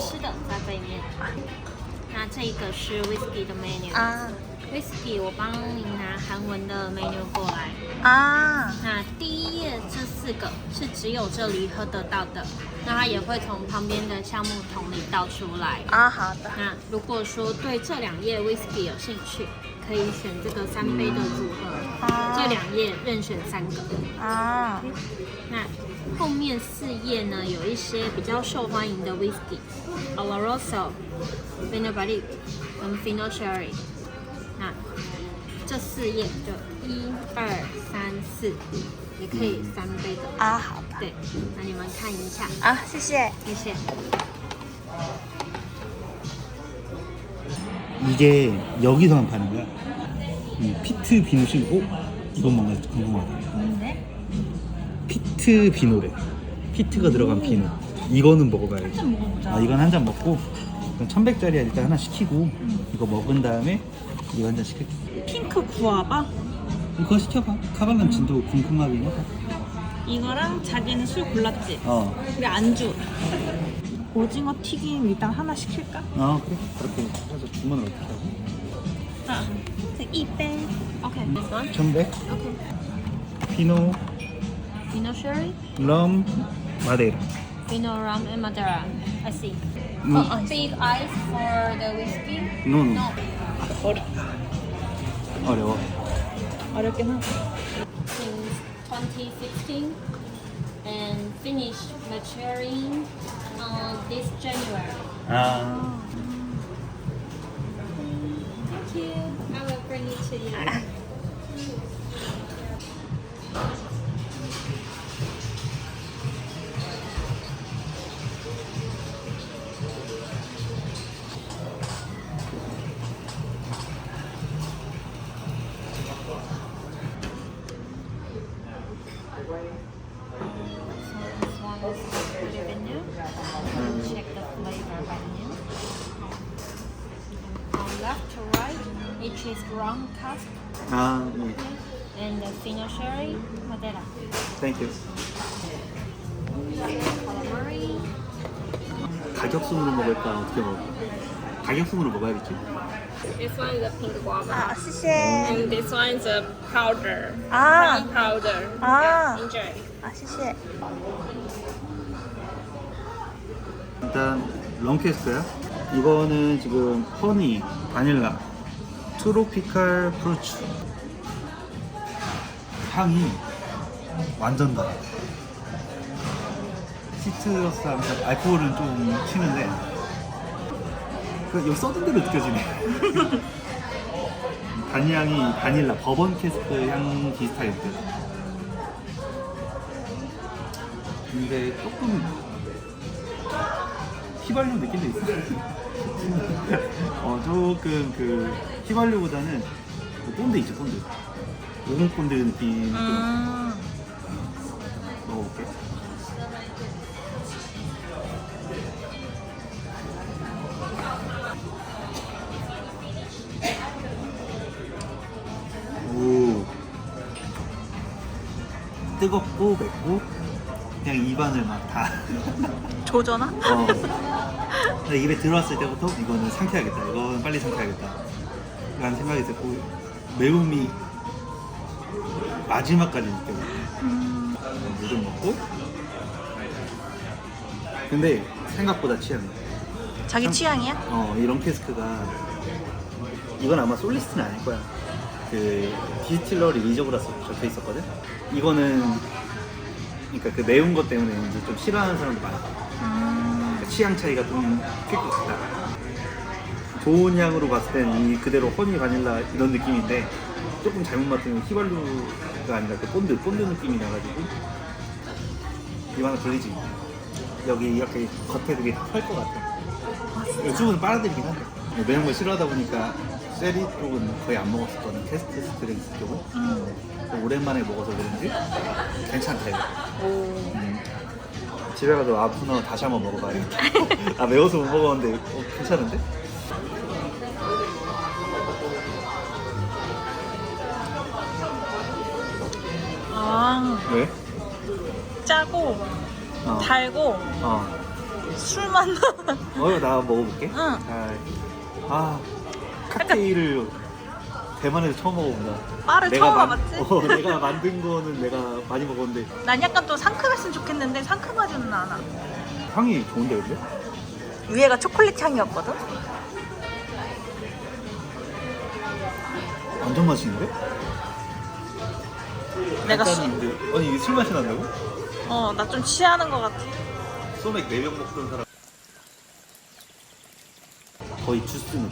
吃的在背面。那这一个是 whiskey 的 menu 啊，whiskey 我帮你拿韩文的 menu 过来啊。那第一页这四个是只有这里喝得到的，那它也会从旁边的橡木桶里倒出来啊。好的。那如果说对这两页 whiskey 有兴趣，可以选这个三杯的组合，啊、这两页任选三个啊。那后面四页呢，有一些比较受欢迎的 whisky，Oloroso、Pinot Barrique 跟 Fino Cherry。那这四页就一二三四，也可以三杯的。 아, 好的.对，那你们看一下， 아, 谢谢.谢谢。 이게 여기서만 파는 거야. 이 피트 비누실, 어? 이건 뭔가 궁금하다. 뭔데? 피트 비누래. 피트가 들어간 비누. 이거는 먹어봐야지. 한잔 먹어보자. 아, 이건 한 잔 먹고, 이건 1100짜리 일단 하나 시키고, 이거 먹은 다음에, 이거 한 잔 시킬게. 핑크 구아바? 이거 시켜봐. 카발람 진도 궁금하긴 하다. 이거랑 자기는 술 골랐지? 어. 우리 안주. 오징어 튀김 일단 하나 시킬까? 아, 그래. 그렇게 해서 주문을 어떻게 하고? 아, 이杯. 오케이. This one. 1100, Okay. 피노, Fino Cherry, 럼, 마데이라. Fino Rum and Madeira. I see. 음. Oh, big ice for the whiskey. 노노. No. 어려, 어려워. 어렵긴 하다. since 2016 and finished maturing uh, this January. 아. Thank you. I will bring it to you. cask 아, 네. and the Fino Sherry Madeira. 땡큐. Calamari. 가격 순으로 먹을까 어떻게 먹을까? 가격 순으로 먹어야겠지? This one is a pink guava. 아, 谢谢. And this one is a powder. 아, Brown powder. 아, Enjoy. 아, 谢谢. 일단 런캐스트야. 이거는 지금 허니, 바닐라, 트로피칼 프루츠. 향이 완전 달아. 시트러스 하면서 알코올은 좀 튀는데 그 여기 써둔 대로 느껴지네. 단향이 바닐라, 버번 캐스크 향 비슷하게 느껴져. 근데 조금 휘발유 느낌도 있어. 어 조금 그 휘발유보다는 그 본드 있죠 본드. 오공 본드 느낌 좀 음, 먹어볼게. 오 뜨겁고 맵고 그냥 입안을 막다 조전아? 어. 근데 입에 들어왔을 때부터 이거는 삼켜야겠다. 이거는 빨리 삼켜야겠다. 라는 생각이 들고 매움이 마지막까지 느껴져. 음, 물좀 먹고. 근데 생각보다 취향이야. 자기 취향이야? 어, 이런 캐스크가 이건 아마 솔리스트는 아닐 거야. 그 디스틸러리 리저브라스 적혀 있었거든. 이거는 그러니까 그 매운 것 때문에 이제 좀 싫어하는 사람도 많아. 음, 그러니까 취향 차이가 좀 클 것 같다. 좋은 향으로 봤을 때는 이 그대로 허니 바닐라 이런 느낌인데 조금 잘못 맡으면 휘발유가 아니라 그 본드 본드 느낌이 나가지고 입안에 걸리지. 여기 이렇게 겉에 그게 펄것 같아. 요즘은 빨아들이긴 한데 매운 걸 싫어하다 보니까 세리 쪽은 거의 안 먹었었거든 테스트 스트레스 쪽은 음. 오랜만에 먹어서 그런지 괜찮다 이거. 오. 음. 집에 가서 아프너 다시 한번 먹어봐야겠다. 아 매워서 못 먹었는데 어, 괜찮은데? 아, 왜? 짜고, 어. 달고, 어. 술맛 나. 어, 나 먹어볼게. 응. 아, 아 칵테일을 대만에서 처음 먹어본다. 바를 처음 만- 와봤지? 어, 내가 만든 거는 내가 많이 먹었는데 난 약간 또 상큼했으면 좋겠는데 상큼하지는 않아. 향이 좋은데 근데? 위에가 초콜릿 향이었거든? 완전 맛있는데? 내가 수, 술인데 아니 이게 술 맛이 난다고? 어, 나 좀 취하는 것 같아. 소맥 4병 먹던 사람 거의 주스 느낌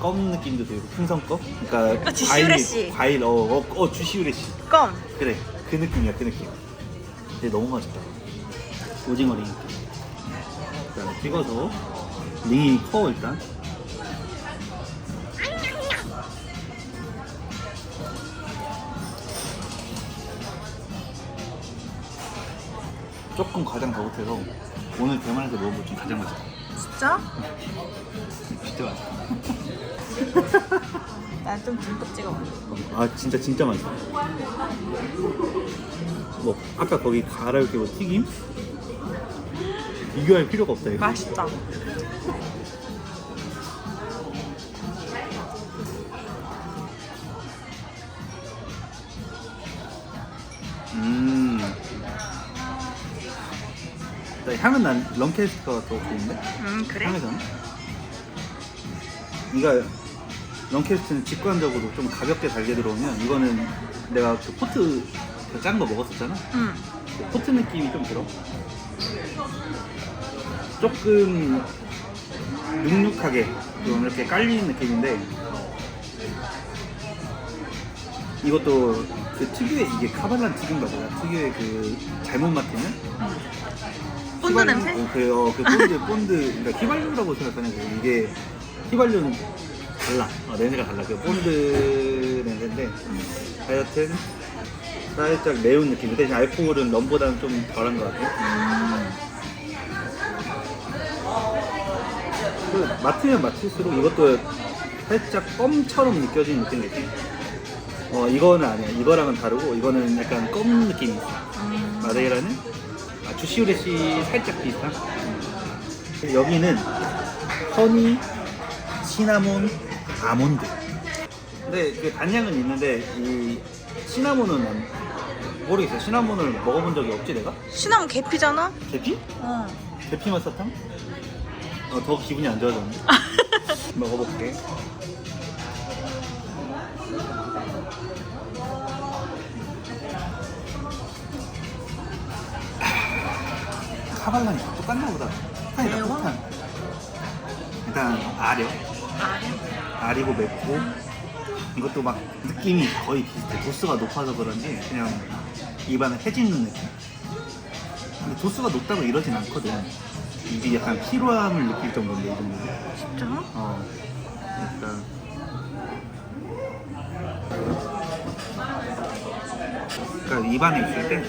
껌 느낌도 들고 풍선껌? 그러니까 아, 주시우레시. 과일 어, 어, 어 주시우레시 껌. 그래 그 느낌이야 그 느낌 근데 너무 맛있다 오징어 링 자, 찍어서 링이 커 일단 조금 가장 더 못해서 오늘 대만에서 먹어볼 중 가장 맛있다 진짜? 진짜 맛있다 난 좀 듬뿍 찍어봐. 아 진짜 진짜 맛있어. 뭐 아까 거기 가라오케 뭐 튀김 비교할 필요가 없다 이거. 맛있다. 향은 난 런케스트가 더 좋은데? 음, 그래? 향에서는? 이가 런케스트는 직관적으로 좀 가볍게 달게 들어오면 이거는 내가 그 포트 그 작은 거 먹었었잖아. 음. 그 포트 느낌이 좀 들어. 조금 눅눅하게 좀 이렇게 깔리는 느낌인데 이것도 그 특유의 이게 카발란 튀김 거잖아. 특유의 그 잘못 맡으면 본드 휘발유- 냄새? 어, 그, 어, 그 본드, 본드, 그러니까 휘발유라고 생각하는 거 이게 휘발유는 달라. 어, 냄새가 달라. 그 본드 냄새인데 하여튼 살짝 매운 느낌. 대신 알코올은 럼보다는 좀 덜한 것 같아요. 그 맡으면 맡을수록 이것도 살짝 껌처럼 느껴지는 느낌이지. 어 이거는 아니야. 이거랑은 다르고 이거는 약간 껌 느낌이 있어. 마데이라는 아, 주시우레시 살짝 비슷한. 음. 여기는 허니, 시나몬, 아몬드. 근데 그 단양은 있는데 이 시나몬은 난 모르겠어. 시나몬을 먹어본 적이 없지 내가? 시나몬 계피잖아? 계피? 어. 계피 맛사탕? 어, 더 기분이 안 좋아졌네. 먹어볼게. 카발란이 똑같나 보다. 폭탄이다, 매워? 폭탄. 일단 아려. 아리고 맵고 이것도 막 느낌이 거의 비슷해. 도수가 높아서 그런지 그냥 입안에 해지는 느낌. 근데 도수가 높다고 이러진 않거든. 입이 약간 피로함을 느낄 정도인데 이 정도는. 진짜? 어. 일단 그러니까 입안에 있을 때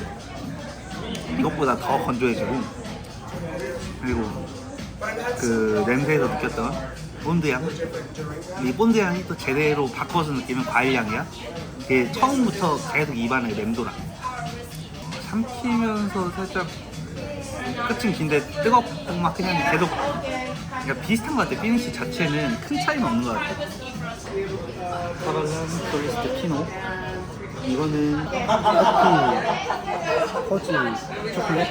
이것보다 더 건조해지고 그리고 그 냄새에서 느꼈던 본드 향? 이 본드 향이 또 제대로 바꿔서 느끼면 과일 향이야? 이게 처음부터 계속 입안에 맴돌아. 삼키면서 살짝 끝은 긴데 뜨겁고 막 그냥 계속 그러니까 비슷한 것 같아. 피니시 자체는 큰 차이는 없는 것 같아. 카발란 솔리스트 피노. 이거는 커피. 허즈 초콜릿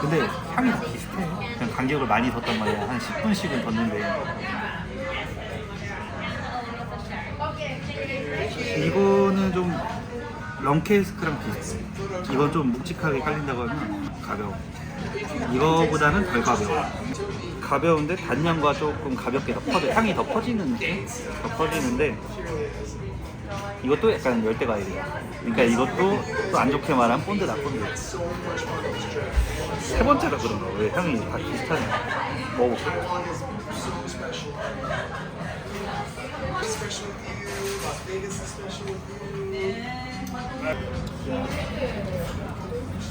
근데 향이 다 비슷해 그냥 간격을 많이 뒀단 말이야 한 10분씩은 뒀는데 이거는 좀 런케스크랑 비슷해. 이건 좀 묵직하게 깔린다고 하면 가벼워. 이거보다는 덜 가벼워. 가벼운데 단량과 조금 가볍게 더 퍼져, 향이 더 퍼지는 느낌? 더 퍼지는데 이것도 약간 열대 과일이야. 그러니까 이것도 또 안 좋게 말하면 본드. 세 번째라 그런가 왜 향이 다 비슷하냐? 먹어볼게.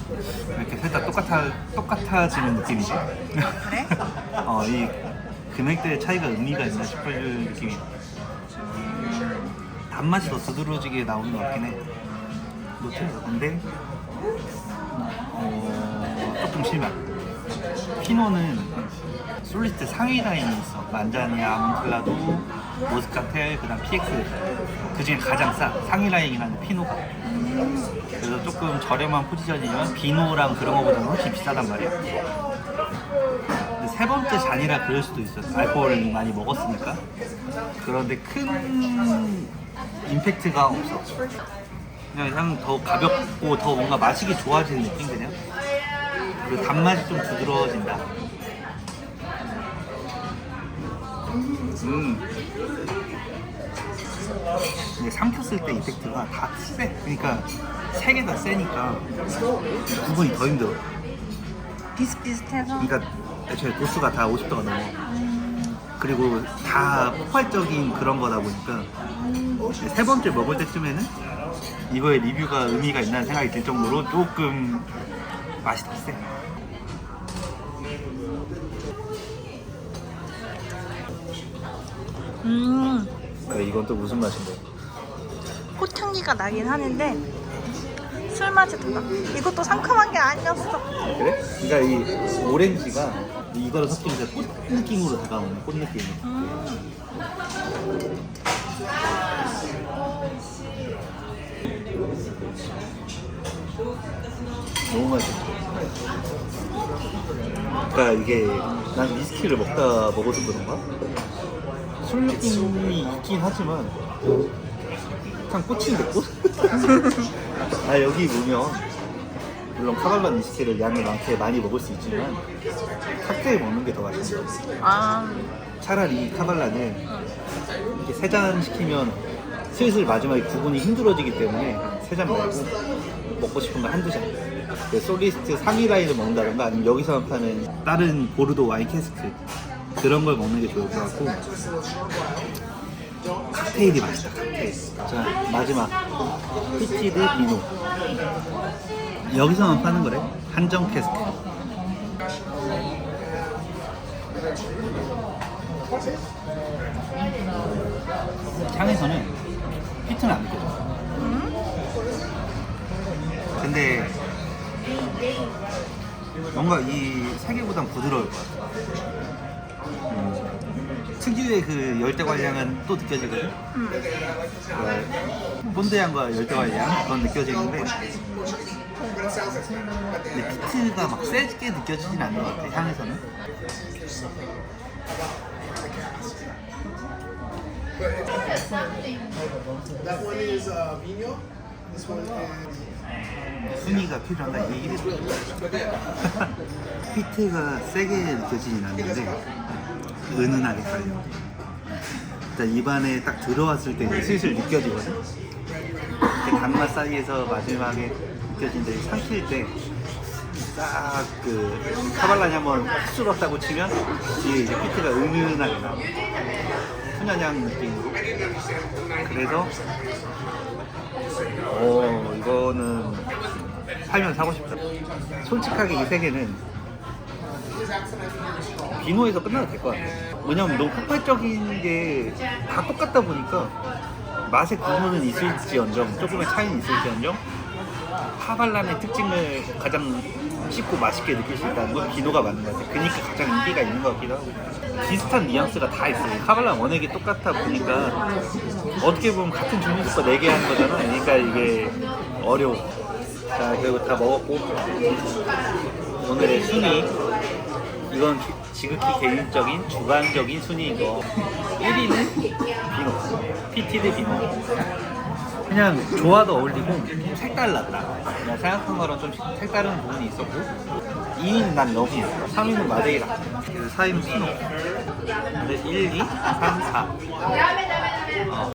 이렇게 살짝 똑같아 똑같아지는 느낌이지. 그래? 어, 이 금액대의 차이가 의미가 있나 싶을 느낌이. 단맛이 더 두드러지게 나오는 것 같긴 해. 노트에서 근데 어, 좀 심해. 피노는 솔리스트 상위 라인이 있어. 만자니아, 아몬틀라도, 모스카텔, 그다음 PX. 그 중에 가장 싸. 상위 라인이긴 한데 피노가. 그래서 조금 저렴한 포지션이지만 비노랑 그런 거보다는 훨씬 비싸단 말이야. 근데 세 번째 잔이라 그럴 수도 있어. 알코올을 많이 먹었으니까. 그런데 큰 임팩트가 없어. 그냥 향 더 가볍고 더 뭔가 마시기 좋아지는 느낌 그냥. 그리고 단맛이 좀 부드러워진다. 음. 근데 삼켰을 때 이펙트가 다 세. 그러니까 세 개 다 세니까 구분이 더 힘들어. 비슷비슷해서 그러니까 애초에 도수가 다 50도가 넘어. 그리고 다 폭발적인 그런 거다 보니까 세 번째 먹을 때쯤에는 이거에 리뷰가 의미가 있다는 생각이 들 정도로 조금 맛이 더 세. 음 이건 또 무슨 맛인데? 꽃향기가 나긴 하는데 술 맛이 더 나. 이것도 상큼한 게 아니었어. 그래? 그러니까 이 오렌지가 이거를 섞이면서 꽃 느낌으로 다가오는 꽃 느낌. 음. 너무 맛있어. 그러니까 이게 난 위스키를 먹다 먹어서 그런가? 술 느낌이 있긴 하지만 그냥 꽃인데 꽃? 아 여기 보면 물론 카발란 위스키를 양을 많게 많이 먹을 수 있지만 칵테일 먹는 게 더 맛있어. 아 차라리 카발란은 이렇게 세 잔 시키면 슬슬 마지막에 구분이 힘들어지기 때문에 세 잔 말고 먹고 싶은 거 한두 잔. 그 솔리스트 상위 라인을 먹는다던가 아니면 여기서 파는 다른 보르도 와인 캐스크 그런 걸 먹는 게 좋을 것 같고 칵테일이 맛있다. 칵테일 자 마지막. 피티드 비노 여기서만 파는 거래? 한정 캐스크 향에서는 피트는 안 느껴져. 근데 뭔가 이세 개보단 부드러울 것 같아. 음. 특유의 그 열대과일향은 또 느껴지거든. 그 본드향과 열대과일향 그건 느껴지는데 근데 피트가 막 세게 느껴지진 않는 것 같아 향에서는. That one is uh, vino. 순위가 필요한다 이 얘기를 피트가 세게 느껴지진 않는데 은은하게 달려 일단 입안에 딱 들어왔을 때 슬슬 느껴지거든. 그 단맛 사이에서 마지막에 느껴지는데 삼킬 때 딱 그 카발란이 한번 흡수었다고 치면 뒤에 이제 피트가 은은하게 나와 훈연향 느낌으로. 그래서 어 이거는 살면 사고 싶다. 솔직하게 이 세 개는 비노에서 끝나도 될 것 같아. 왜냐면 너무 폭발적인 게 다 똑같다 보니까 맛의 구분은 있을지언정 조금의 차이는 있을지언정 하발란의 특징을 가장 쉽고 맛있게 느낄 수 있다는 건 비노가 맞는 것 같아. 그니까 가장 인기가 있는 것 같기도 하고. 비슷한 뉘앙스가 다 있어요. 카발란 원액이 똑같아 보니까 어떻게 보면 같은 종류도 4개 하는 거잖아. 그러니까 이게 어려워. 자, 그리고 다 먹었고 오늘의 순위 이건 지극히 개인적인 주관적인 순위인 거 1위는 비노 피티드 비노 그냥 좋아도 어울리고 색달랐다 그냥 생각한 거랑 좀 색다른 부분이 있었고. 2위는 난 러브 3위는 마데이라 그래서 4위는 피노 근데 1, 2, 3, 4 어,